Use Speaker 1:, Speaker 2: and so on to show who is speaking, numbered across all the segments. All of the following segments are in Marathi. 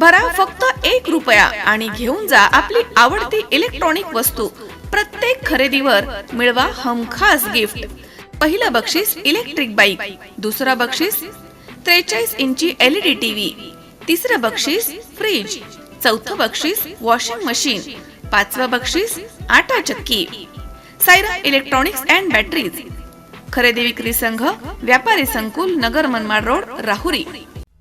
Speaker 1: भरा फक्त एक रुपया आणि घेऊन जा आपली आवडती इलेक्ट्रॉनिक वस्तू. प्रत्येक खरेदीवर मिळवा हमखास गिफ्ट पहिलं बक्षीस इलेक्ट्रिक बाईक दुसरं बक्षीस त्रेचाळीस इंची एलईडी टीव्ही तिसरं बक्षीस फ्रीज चौथं बक्षीस वॉशिंग मशीन पाचवं बक्षीस आटा चक्की. सायरा इलेक्ट्रॉनिक्स अँड बॅटरीज खरेदी विक्री संघ व्यापारी संकुल Nagar Manmad road Rahuri.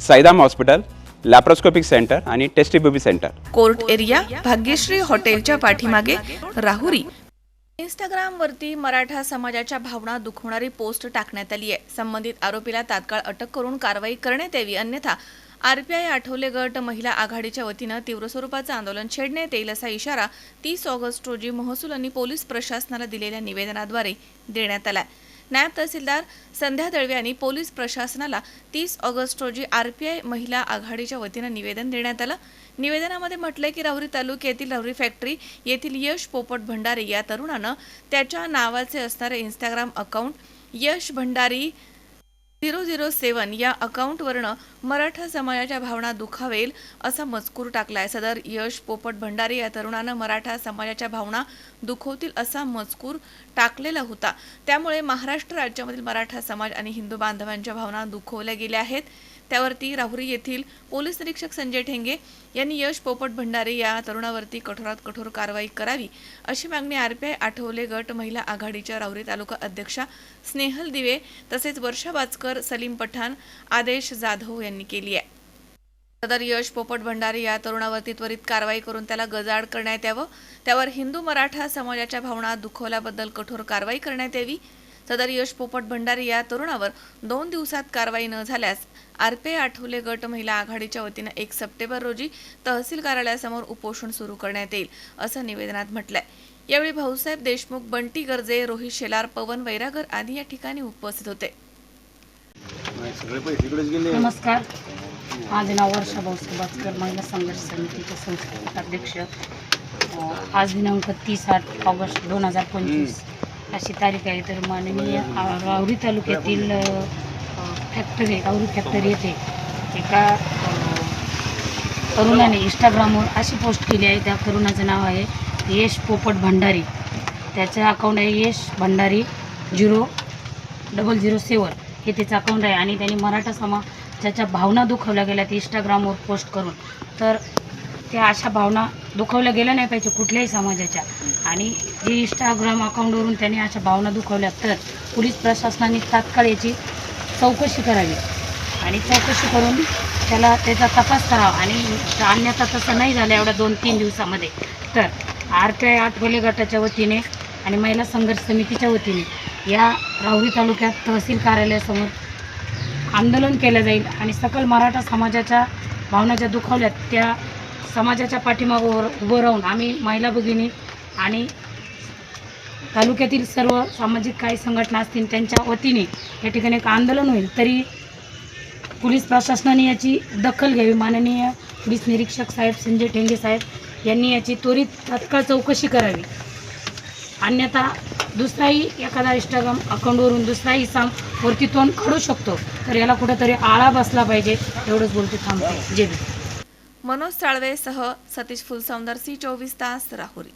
Speaker 2: Saidham hospital laparoscopic centre आणि test tube baby centre.
Speaker 1: Court area Bhagyashree हॉटेलच्या पाठीमागे राहुरी. इंस्टाग्राम वरती मराठा समाजाच्या भावना दुखवणारी पोस्ट टाकण्यात आली आहे. संबंधित आरोपीला तात्काळ अटक करून कारवाई करण्यात यावी अन्यथा आरपीआय आठवले गट महिला आघाडीच्या वतीनं तीव्र स्वरूपाचं आंदोलन छेडण्यात येईल असा इशारा तीस ऑगस्ट रोजी महसूल आणि पोलीस प्रशासनाला दिलेल्या निवेदनाद्वारे देण्यात आलाय. नायब तहसीलदार संध्या दळवे यांनी पोलीस प्रशासनाला तीस ऑगस्ट रोजी आरपीआय महिला आघाडीच्या वतीनं निवेदन देण्यात आलं. निवेदनामध्ये म्हटलंय की राहुरी तालुक्यातील राहुरी फॅक्टरी येथील यश पोपट भंडारी या तरुणानं त्याच्या नावाचे असणारे Instagram account Yash Bhandari zero zero seven या अकाउंटवरनं मराठा समाजाच्या भावना दुखावेल असा मजकूर टाकलाय. सदर यश पोपट भंडारी या तरुणानं मराठा समाजाच्या भावना दुखवतील असा मजकूर टाकलेला होता. त्यामुळे महाराष्ट्र राज्यामधील मराठा समाज आणि हिंदू बांधवांच्या भावना दुखवल्या गेल्या आहेत. त्यावरती राहुरी येथील पोलीस निरीक्षक संजय ठेंगे यांनी यश पोपट भंडारे या तरुणावरती कठोरात कठोर कारवाई करावी अशी मागणी आरपीआय आठवले गट महिला आघाडीच्या राहुरी तालुका अध्यक्षा स्नेहल दिवे तसेच वर्षा बाचकर सलीम पठाण आदेश जाधव यांनी केली आहे. सदर यश पोपट भंडारी या तरुणावरती त्वरित कारवाई करून त्याला गजाड करण्यात यावं. त्यावर हिंदू मराठा समाजाच्या भावना दुखवल्याबद्दल कठोर कारवाई करण्यात यावी. सदर यश पोपट भंडारी या तरुणावर दोन दिवसात कारवाई न झाल्यास आरपे आठवले गट महिला आघाडीच्या वतीनं एक सप्टेंबर रोजी तहसील कार्यालयासमोर उपोषण सुरू करण्यात येईल असं निवेदनात म्हटलंय. यावेळी भाऊसाहेब देशमुख बंटी गर्जे रोहित शेलार पवन वैरागर आदी या ठिकाणी उपस्थित होते.
Speaker 3: नमस्कार. माझे नाव वर्षा भाऊसाहेब बाचकर महिला संघर्ष समितीचे संस्थापक अध्यक्ष. आज दिनांक तीस आठ ऑगस्ट दोन हजार पंचवीस. अशी तारीख आहे तर माननीय अ, राहुरी तालुक्यातील फॅक्टरी राहुरी फॅक्टरी येथे एका तरुणाने इंस्टाग्रामवर अशी पोस्ट केली आहे. त्या तरुणाचं नाव आहे यश पोपट भंडारी. त्याचं अकाउंट आहे Yash Bhandari zero double zero seven. हे त्याचं अकाउंट आहे आणि त्यांनी मराठा समाजाच्या भावना दुखवल्या गेल्यात इंस्टाग्रामवर पोस्ट करून. तर त्या अशा भावना दुखवल्या गेल्या नाही पाहिजे कुठल्याही समाजाच्या. आणि जे इंस्टाग्राम अकाउंटवरून त्यांनी अशा भावना दुखवल्या तर पोलीस प्रशासनाने तात्काळ याची चौकशी करावी. आणि चौकशी करून त्याला त्याचा तपास करावा. आणि अन्यथा तसं नाही झालं एवढ्या दोन तीन दिवसामध्ये. तर आरत्या आठवले गटाच्या वतीने आणि महिला संघर्ष समितीच्या वतीने या राहुरी तालुक्यात तहसील कार्यालयासमोर आंदोलन केलं जाईल. आणि सकल मराठा समाजाच्या भावना ज्या दुखावल्यात त्या समाजाच्या पाठीमागं उभं- राहून आम्ही महिला भगिनी आणि तालुक्यातील सर्व सामाजिक काही संघटना असतील त्यांच्या वतीने या ठिकाणी एक आंदोलन होईल. तरी पोलीस प्रशासनाने याची दखल घ्यावी. माननीय पोलीस निरीक्षक साहेब संजय ठेंगे साहेब यांनी याची त्वरित तात्काळ चौकशी करावी. अन्यथा दुसराही एखादा इंस्टाग्राम अकाउंटवरून दुसराही साम वरती तोंड काढू शकतो. तर याला कुठेतरी आळा बसला पाहिजे एवढंच बोलते थांबते. जे बी
Speaker 1: मनोज साळवेसह सतीश फुलसौंदर सी चोवीस तास राहुरी